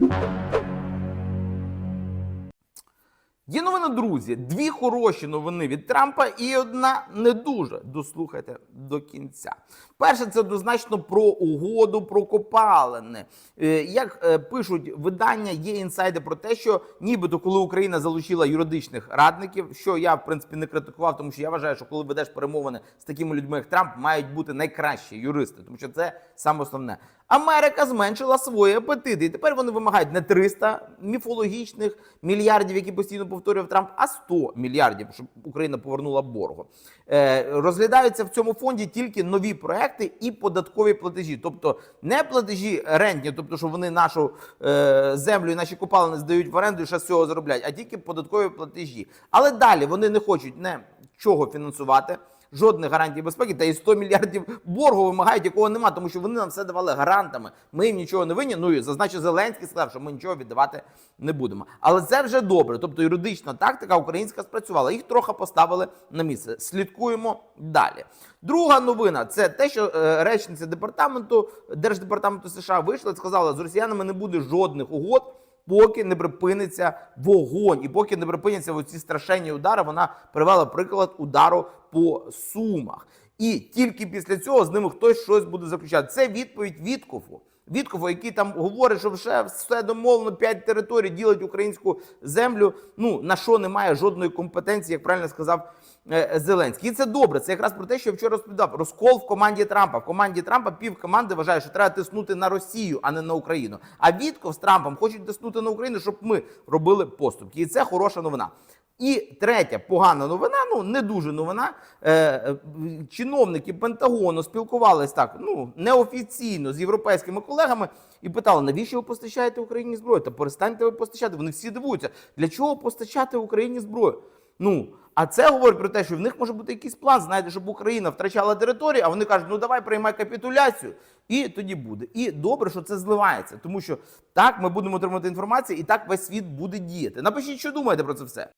Música Є новини, друзі. Дві хороші новини від Трампа і одна не дуже. Дослухайте до кінця. Перше, це однозначно про угоду про копалини. Е, Як е, пишуть видання, є інсайди про те, що нібито коли Україна залучила юридичних радників, що я в принципі не критикував, тому що я вважаю, що коли ведеш перемовини з такими людьми, як Трамп, мають бути найкращі юристи, тому що це саме основне. Америка зменшила свої апетити, і тепер вони вимагають не 300 міфологічних мільярдів, які постійно повторював Трамп, а 100 мільярдів, щоб Україна повернула боргу. Е, розглядаються в цьому фонді тільки нові проекти і податкові платежі, тобто не платежі рентні, тобто що вони нашу е, землю і наші копалини здають в оренду і ще з цього заробляють, а тільки податкові платежі. Але далі вони не хочуть нічого фінансувати. Жодних гарантій безпеки та і 100 мільярдів боргу вимагають, якого нема, тому що вони нам все давали гарантами. Ми їм нічого не винні. Ну і зазначив Зеленський сказав, що ми нічого віддавати не будемо. Але це вже добре. Тобто юридична тактика українська спрацювала. Їх трохи поставили на місце. Слідкуємо далі. Друга новина це те, що е, речниця департаменту держдепартаменту США вийшла і сказала, з росіянами не буде жодних угод поки не припиниться вогонь, і поки не припиняться оці страшенні удари, вона привела приклад удару по сумах. І тільки після цього з ними хтось щось буде заключати. Це відповідь Віткофу. Віткофу, який там говорить, що вже все домовлено, п'ять територій ділить українську землю. Ну на що немає жодної компетенції, як правильно сказав е, Зеленський. І це добре. Це якраз про те, що я вчора розповідав. Розкол в команді Трампа. В команді Трампа пів команди вважає, що треба тиснути на Росію, а не на Україну. А Вітков з Трампом хочуть тиснути на Україну, щоб ми робили поступки. І це хороша новина. І третя погана новина, ну не дуже новина. Е, е, чиновники Пентагону спілкувалися так, ну неофіційно з європейськими колегами і питали, навіщо ви постачаєте Україні зброю? Та перестаньте ви постачати. Вони всі дивуються, для чого постачати Україні зброю? Ну а це говорить про те, що в них може бути якийсь план, знаєте, щоб Україна втрачала територію, а вони кажуть, ну давай приймай капітуляцію, і тоді буде. І добре, що це зливається, тому що так ми будемо отримувати інформацію, і так весь світ буде діяти. Напишіть, що думаєте про це все.